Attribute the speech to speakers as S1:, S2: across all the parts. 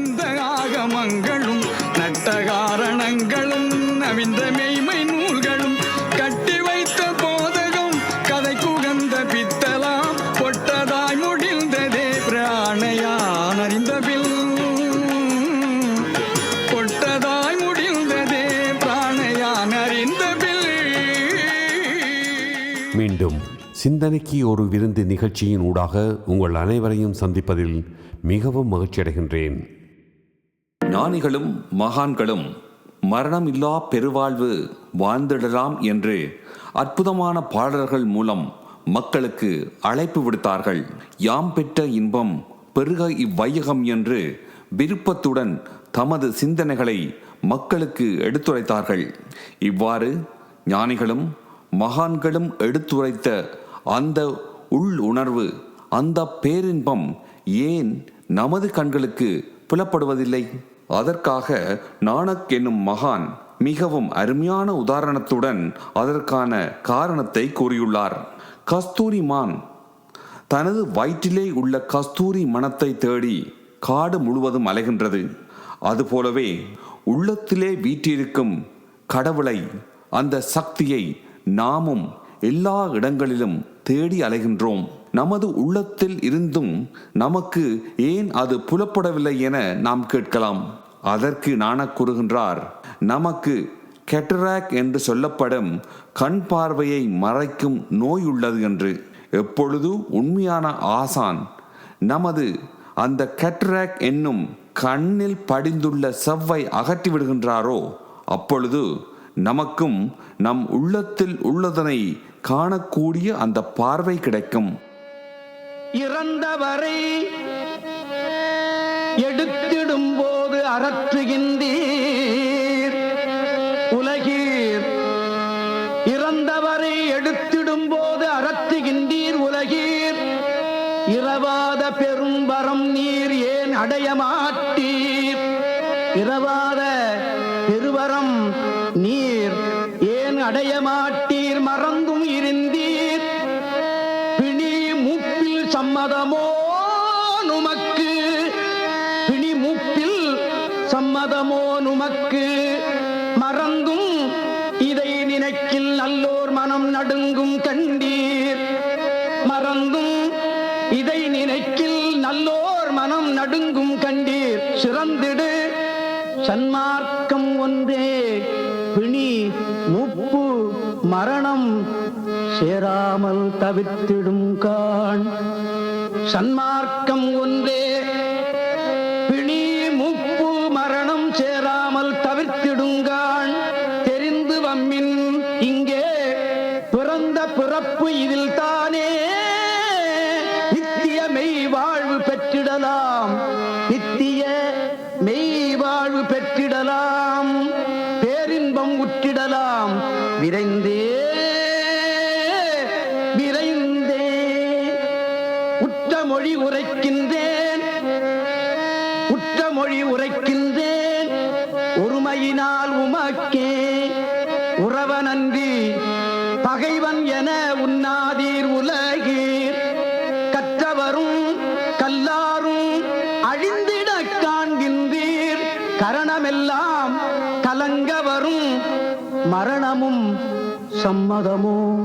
S1: சிறந்த ஆகமங்களும் நட்டகாரணங்களும் நவிந்த மெய்மை நூல்களும் கட்டி வைத்த போதகம் கதை குகந்த பித்தலாம் பொட்டதாய் முடிந்ததே பிராணையான் அறிந்தபில் பொட்டதாய் முடிந்ததே பிராணையான் அறிந்தபில்
S2: மீண்டும் சிந்தனைக்கு ஒரு விருந்து நிகழ்ச்சியின் ஊடாக உங்கள் அனைவரையும் சந்திப்பதில் மிகவும் மகிழ்ச்சியடைகின்றேன்.
S3: ஞானிகளும் மகான்களும் மரணமில்லா பெருவாழ்வு வாழ்ந்திடலாம் என்று அற்புதமான பாடல்கள் மூலம் மக்களுக்கு அழைப்பு விடுத்தார்கள். யாம் பெற்ற இன்பம் பெருக இவ்வையகம் என்று விருப்பத்துடன் தமது சிந்தனைகளை மக்களுக்கு எடுத்துரைத்தார்கள். இவ்வாறு ஞானிகளும் மகான்களும் எடுத்துரைத்த அந்த உள் உணர்வு அந்த பேரின்பம் ஏன் நமது கண்களுக்கு புலப்படுவதில்லை? அதற்காக நானக் என்னும் மகான் மிகவும் அருமையான உதாரணத்துடன் அதற்கான காரணத்தை கூறியுள்ளார். கஸ்தூரி மான் தனது வயிற்றிலே உள்ள கஸ்தூரி மனத்தை தேடி காடு முழுவதும் அலைகின்றது. அதுபோலவே உள்ளத்திலே வீற்றிருக்கும் கடவுளை அந்த சக்தியை நாமும் எல்லா இடங்களிலும் தேடி அலைகின்றோம். நமது உள்ளத்தில் இருந்தும் நமக்கு ஏன் அது புலப்படவில்லை என நாம் கேட்கலாம். அதற்கு நாணக் கூறுகின்றார் நமக்கு கெட்டராக் என்று சொல்லப்படும் கண் பார்வையை மறைக்கும் நோய் உள்ளது என்று. எப்பொழுது உண்மையான ஆசான் நமது அந்த கெட்ராக் என்னும் கண்ணில் படிந்துள்ள செவ்வை அகற்றி விடுகின்றாரோ அப்பொழுது நமக்கும் நம் உள்ளத்தில் உள்ளதனை காணக்கூடிய அந்த பார்வை கிடைக்கும்.
S1: இறந்தவரை எடுத்திடும் போது அறற்றுகின்றீர். உலகீர் இறந்தவரை எடுத்திடும் போது அறற்றுகின்றீர் உலகீர். இரவாத பெரும் வரம் நீர் ஏன் அடைய மாட்டீர்? இரவாத மூப்பில் சம்மதமோ நுமக்கு? பிணி மூப்பில் சம்மதமோ நுமக்கு? மறந்தும் இதை நினைக்கில் நல்லோர் மனம் நடுங்கும் கண்டீர். மறந்தும் இதை நினைக்கில் நல்லோர் மனம் நடுங்கும் கண்டீர். சிறந்திடு சன்மார்க்கம் ஒன்றே. பிணி முப்பு மரணம் சேராமல் தவித்திடும் காண் சன்மார்க்கம் ஒன்றே. பிணி முப்பு மரணம் சேராமல் தவிர்த்திடுங்கான். தெரிந்து வம்மின் இங்கே பிறந்த பிறப்பு இதில் மொழி உரைக்கின்றேன். உற்ற மொழி உரைக்கின்றேன். ஒருமையினால் உமக்கே உறவனன்றி பகைவன் என உண்ணாதீர் உலகீர். கற்றவரும் கல்லாரும் அழிந்திட காண்கின்றீர். கரணமெல்லாம் கலங்க வரும் மரணமும் சம்மதமோ?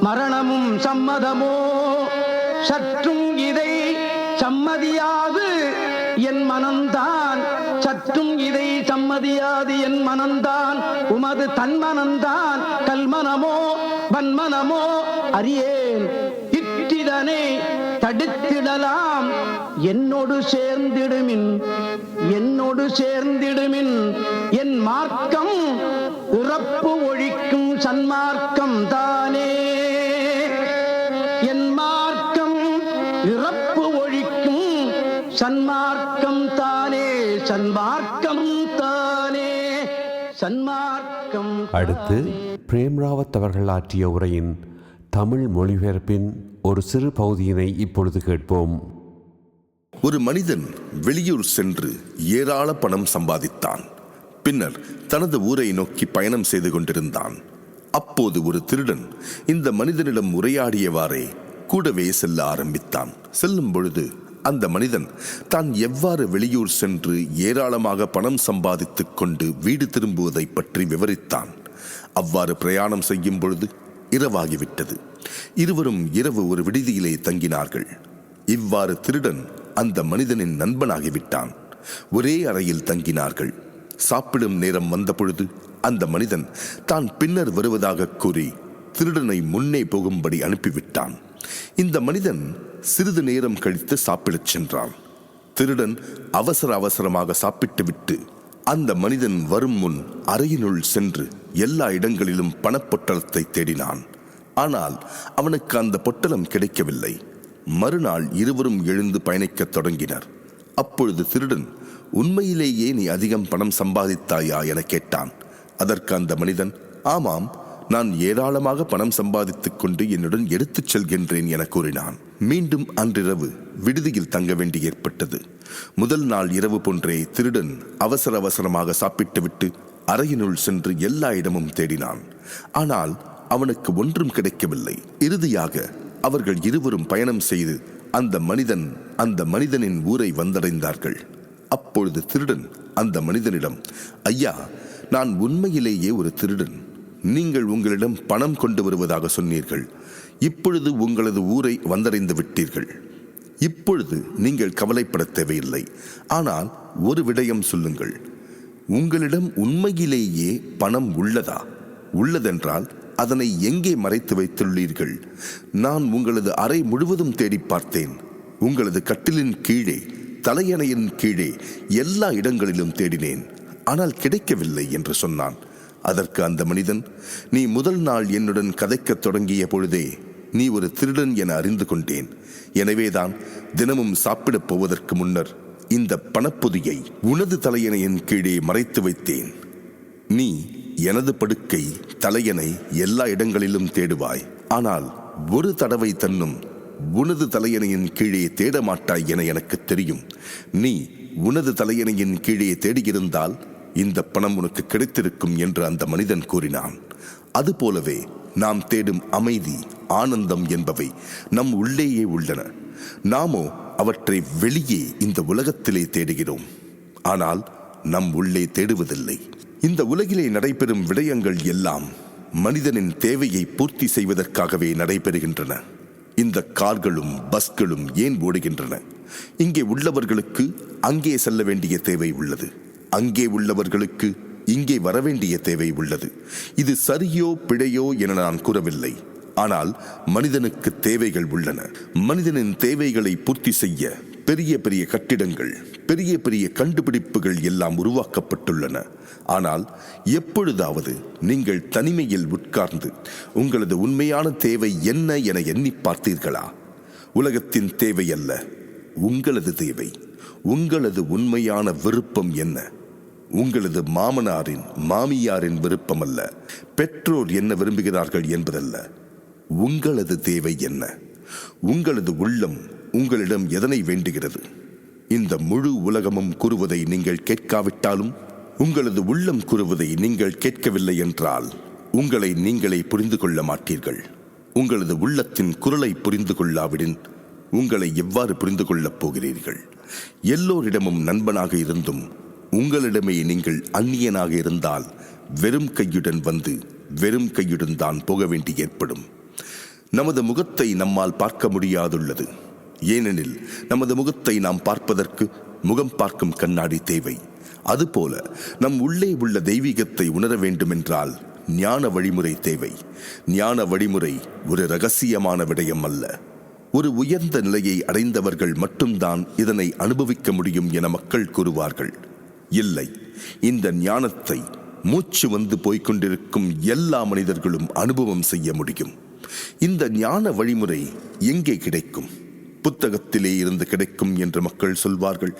S1: மரணமும் சம்மதமோ? சற்றும் இதை சம்மதியாது என் மனம்தான். சற்றும் இதை சம்மதியாது என் மனம்தான். உமது தன்மனம்தான். கல்மனமோ வன்மனமோ அறியேன். இற்றிதனை தடுத்திடலாம். என்னோடு சேர்ந்திடுமின். என்னோடு சேர்ந்திடுமின். என் மார்க்கம் உறப்பு ஒழி
S2: அடுத்து பிரேம்ராவத் அவர்கள் ஆற்றிய உரையின் தமிழ் மொழிபெயர்ப்பின் ஒரு சிறு பகுதியினை இப்பொழுது கேட்போம்.
S4: ஒரு மனிதன் வெளியூர் சென்று ஏராள பணம் சம்பாதித்தான். பின்னர் தனது ஊரை நோக்கி பயணம் செய்து கொண்டிருந்தான். அப்போது ஒரு திருடன் இந்த மனிதனிடம் உரையாடியவாறே கூடவே செல்ல ஆரம்பித்தான். செல்லும் பொழுது அந்த மனிதன் தான் எவ்வாறு வெளியூர் சென்று ஏராளமாக பணம் சம்பாதித்துக் கொண்டு வீடு திரும்புவதை பற்றி விவரித்தான். அவ்வாறு பிரயாணம் செய்யும் பொழுது இரவாகிவிட்டது. இருவரும் இரவு ஒரு விடுதியிலே தங்கினார்கள். இவ்வாறு திருடன் அந்த மனிதனின் நண்பனாகிவிட்டான். ஒரே அறையில் தங்கினார்கள். சாப்பிடும் நேரம் வந்தபொழுது அந்த மனிதன் தான் பின்னர் வருவதாக கூறி திருடனை முன்னே போகும்படி அனுப்பிவிட்டான். இந்த மனிதன் சிறிது நேரம் கழித்து சாப்பிடச் சென்றான். திருடன் அவசர அவசரமாக சாப்பிட்டுவிட்டு அந்த மனிதன் வரும் முன் அறையினுள் சென்று எல்லா இடங்களிலும் பணப்பொட்டலத்தை தேடினான். ஆனால் அவனுக்கு அந்த பொட்டலம் கிடைக்கவில்லை. மறுநாள் இருவரும் எழுந்து பயணிக்கத் தொடங்கினர். அப்பொழுது திருடன் உண்மையிலேயே நீ அதிகம் பணம் சம்பாதித்தாயா? என கேட்டான். அதற்கு அந்த மனிதன் ஆமாம் நான் ஏராளமாக பணம் சம்பாதித்துக் கொண்டு என்னுடன் எடுத்துச் செல்கின்றேன் என கூறினான். மீண்டும் அன்றிரவு விடுதியில் தங்க வேண்டி ஏற்பட்டது. முதல் நாள் இரவு போன்றே திருடன் அவசர அவசரமாக சாப்பிட்டுவிட்டு அறையினுள் சென்று எல்லா இடமும் தேடினான். ஆனால் அவனுக்கு ஒன்றும் கிடைக்கவில்லை. இறுதியாக அவர்கள் இருவரும் பயணம் செய்து அந்த மனிதன் அந்த மனிதனின் ஊரை வந்தடைந்தார்கள். அப்பொழுது திருடன் அந்த மனிதனிடம் ஐயா நான் உண்மையிலேயே ஒரு திருடன். நீங்கள் உங்களிடம் பணம் கொண்டு வருவதாக சொன்னீர்கள். இப்பொழுது உங்களது ஊரை வந்தடைந்து விட்டீர்கள். இப்பொழுது நீங்கள் கவலைப்பட தேவையில்லை. ஆனால் ஒரு விடயம் சொல்லுங்கள். உங்களிடம் உண்மையிலேயே பணம் உள்ளதா? உள்ளதென்றால் அதனை எங்கே மறைத்து வைத்துள்ளீர்கள்? நான் உங்களது அறை முழுவதும் தேடி பார்த்தேன். உங்களது கட்டிலின் கீழே தலையணையின் கீழே எல்லா இடங்களிலும் தேடினேன். ஆனால் கிடைக்கவில்லை என்று சொன்னான். அதற்கு அந்த மனிதன் நீ முதல் நாள் என்னுடன் கதைக்கத் தொடங்கிய பொழுதே நீ ஒரு திருடன் என அறிந்து கொண்டேன். எனவேதான் தினமும் சாப்பிடப் போவதற்கு முன்னர் இந்த பணப்பொதியை உனது தலையணையின் கீழே மறைத்து வைத்தேன். நீ எனது படுக்கை தலையணை எல்லா இடங்களிலும் தேடுவாய். ஆனால் ஒரு தடவை தன்னும் உனது தலையணையின் கீழே தேட மாட்டாய் என எனக்கு தெரியும். நீ உனது தலையணையின் கீழே தேடியிருந்தால் இந்த பணம் உனக்கு கிடைத்திருக்கும் என்று அந்த மனிதன் கூறினான். அதுபோலவே நாம் தேடும் அமைதி ஆனந்தம் என்பவை நம் உள்ளேயே உள்ளன. நாமோ அவற்றை வெளியே இந்த உலகத்திலே தேடுகிறோம். ஆனால் நம் உள்ளே தேடுவதில்லை. இந்த உலகிலே நடைபெறும் விடயங்கள் எல்லாம் மனிதனின் தேவையை பூர்த்தி செய்வதற்காகவே நடைபெறுகின்றன. இந்த கார்களும் பஸ்களும் ஏன் ஓடுகின்றன? இங்கே உள்ளவர்களுக்கு அங்கே செல்ல வேண்டிய தேவை உள்ளது. அங்கே உள்ளவர்களுக்கு இங்கே வரவேண்டிய தேவை உள்ளது. இது சரியோ பிழையோ என நான் கூறவில்லை. ஆனால் மனிதனுக்கு தேவைகள் உள்ளன. மனிதனின் தேவைகளை பூர்த்தி செய்ய பெரிய பெரிய கட்டிடங்கள் பெரிய பெரிய கண்டுபிடிப்புகள் எல்லாம் உருவாக்கப்பட்டுள்ளன. ஆனால் எப்பொழுதாவது நீங்கள் தனிமையில் உட்கார்ந்து உங்களது உண்மையான தேவை என்ன என எண்ணி பார்த்தீர்களா? உலகத்தின் தேவை அல்ல உங்களது தேவை. உங்களது உண்மையான விருப்பம் என்ன? உங்களது மாமனாரின் மாமியாரின் விருப்பம் அல்ல பெற்றோர் என்ன விரும்புகிறார்கள் என்பதல்ல. உங்களது தேவை என்ன? உங்களது உள்ளம் உங்களிடம் எதனை வேண்டுகிறது? இந்த முழு உலகமும் கூறுவதை நீங்கள் கேட்காவிட்டாலும் உங்களது உள்ளம் கூறுவதை நீங்கள் கேட்கவில்லை என்றால் உங்களை நீங்களே புரிந்து கொள்ள மாட்டீர்கள். உங்களது உள்ளத்தின் குரலை புரிந்து கொள்ளாவிடின் உங்களை எவ்வாறு புரிந்து கொள்ளப் போகிறீர்கள்? எல்லோரிடமும் நண்பனாக இருந்தும் உங்களிடமே நீங்கள் அந்நியனாக இருந்தால் வெறும் கையுடன் வந்து வெறும் கையுடன் தான் போக வேண்டி ஏற்படும். நமது முகத்தை நம்மால் பார்க்க முடியாதுள்ளது. ஏனெனில் நமது முகத்தை நாம் பார்ப்பதற்கு முகம் பார்க்கும் கண்ணாடி தேவை. அதுபோல நம் உள்ளே உள்ள தெய்வீகத்தை உணர வேண்டுமென்றால் ஞான வழிமுறை தேவை. ஞான வழிமுறை ஒரு ரகசியமான விடயம் அல்ல. ஒரு உயர்ந்த நிலையை அடைந்தவர்கள் மட்டும்தான் இதனை அனுபவிக்க முடியும் என மக்கள் கூறுவார்கள். இல்லை. இந்த ஞானத்தை மூச்சு வந்து போய்க்கொண்டிருக்கும் எல்லா மனிதர்களும் அனுபவம் செய்ய முடியும். இந்த ஞான வழிமுறை எங்கே கிடைக்கும்? புத்தகத்திலே இருந்து கிடைக்கும் என்று மக்கள் சொல்வார்கள்.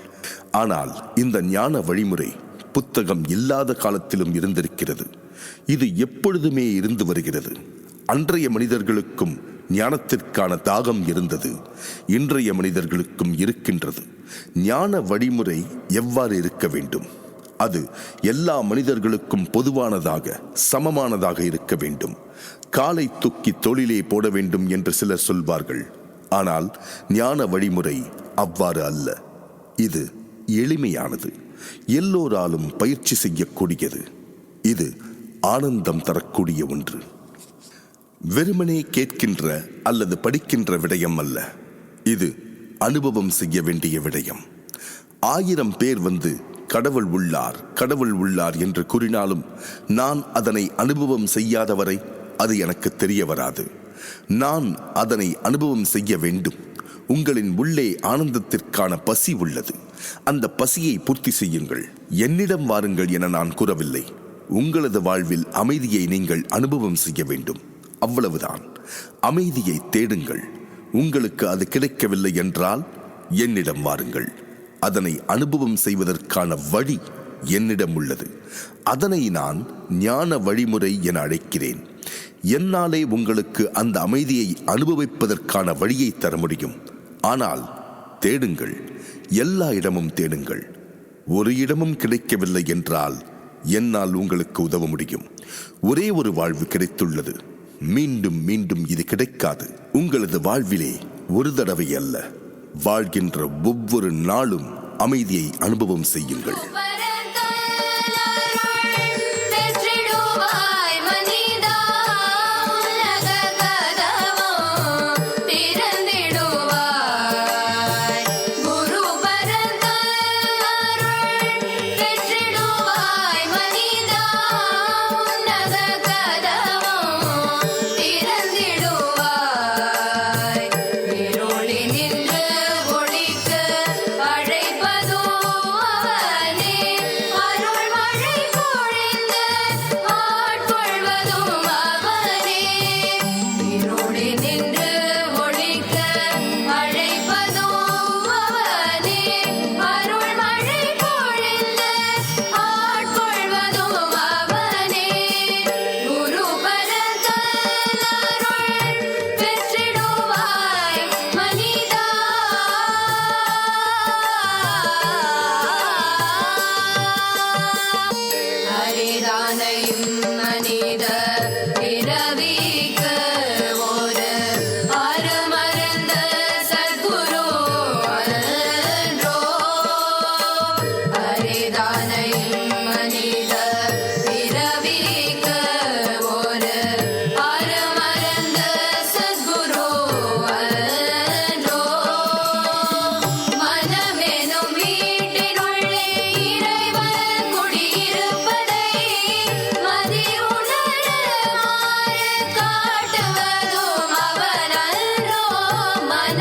S4: ஆனால் இந்த ஞான வழிமுறை புத்தகம் இல்லாத காலத்திலும் இருந்திருக்கிறது. இது எப்பொழுதுமே இருந்து வருகிறது. அன்றைய மனிதர்களுக்கும் ஞானத்திற்கான தாகம் இருந்தது. இன்றைய மனிதர்களுக்கும் இருக்கின்றது. ஞான வழிமுறை எவ்வாறு இருக்க வேண்டும்? அது எல்லா மனிதர்களுக்கும் பொதுவானதாக சமமானதாக இருக்க வேண்டும். காலை தூக்கி தொழிலே போட வேண்டும் என்று சிலர் சொல்வார்கள். ஆனால் ஞான வழிமுறை அவ்வாறு அல்ல. இது எளிமையானது. எல்லோராலும் பயிற்சி செய்யக்கூடியது. இது ஆனந்தம் தரக்கூடிய ஒன்று. வெறுமனே கேட்கின்ற அல்லது படிக்கின்ற விடயம் அல்ல. இது அனுபவம் செய்ய வேண்டிய விடயம். ஆயிரம் பேர் வந்து கடவுள் உள்ளார் கடவுள் உள்ளார் என்று கூறினாலும் நான் அதனை அனுபவம் செய்யாதவரை அது எனக்கு தெரிய வராது. நான் அதனை அனுபவம் செய்ய வேண்டும். உங்களின் உள்ளே ஆனந்தத்திற்கான பசி உள்ளது. அந்த பசியை பூர்த்தி செய்யுங்கள். என்னிடம் வாருங்கள் என நான் கூறவில்லை. உங்களது வாழ்வில் அமைதியை நீங்கள் அனுபவம் செய்ய வேண்டும். அவ்வளவுதான். அமைதியை தேடுங்கள். உங்களுக்கு அது கிடைக்கவில்லை என்றால் என்னிடம் வாருங்கள். அதனை அனுபவம் செய்வதற்கான வழி என்னிடம் உள்ளது. அதனை நான் ஞான வழிமுறை என அழைக்கிறேன். என்னாலே உங்களுக்கு அந்த அமைதியை அனுபவிப்பதற்கான வழியை தர முடியும். ஆனால் தேடுங்கள். எல்லா இடமும் தேடுங்கள். ஒரு இடமும் கிடைக்கவில்லை என்றால் என்னால் உங்களுக்கு உதவ முடியும். ஒரே ஒரு வாழ்வு கிடைத்துள்ளது. மீண்டும் மீண்டும் இது கிடைக்காது. உங்களது வாழ்விலே ஒரு தடவை அல்ல. வாழ்கின்ற ஒவ்வொரு நாளும் அமைதியை அனுபவம் செய்யுங்கள்.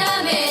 S5: una.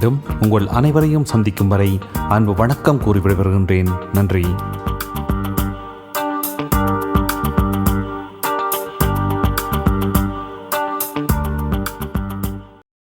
S3: மீண்டும் உங்கள் அனைவரையும் சந்திக்கும் வரை அன்பு வணக்கம் கூறி விடைபெறுகின்றேன். நன்றி.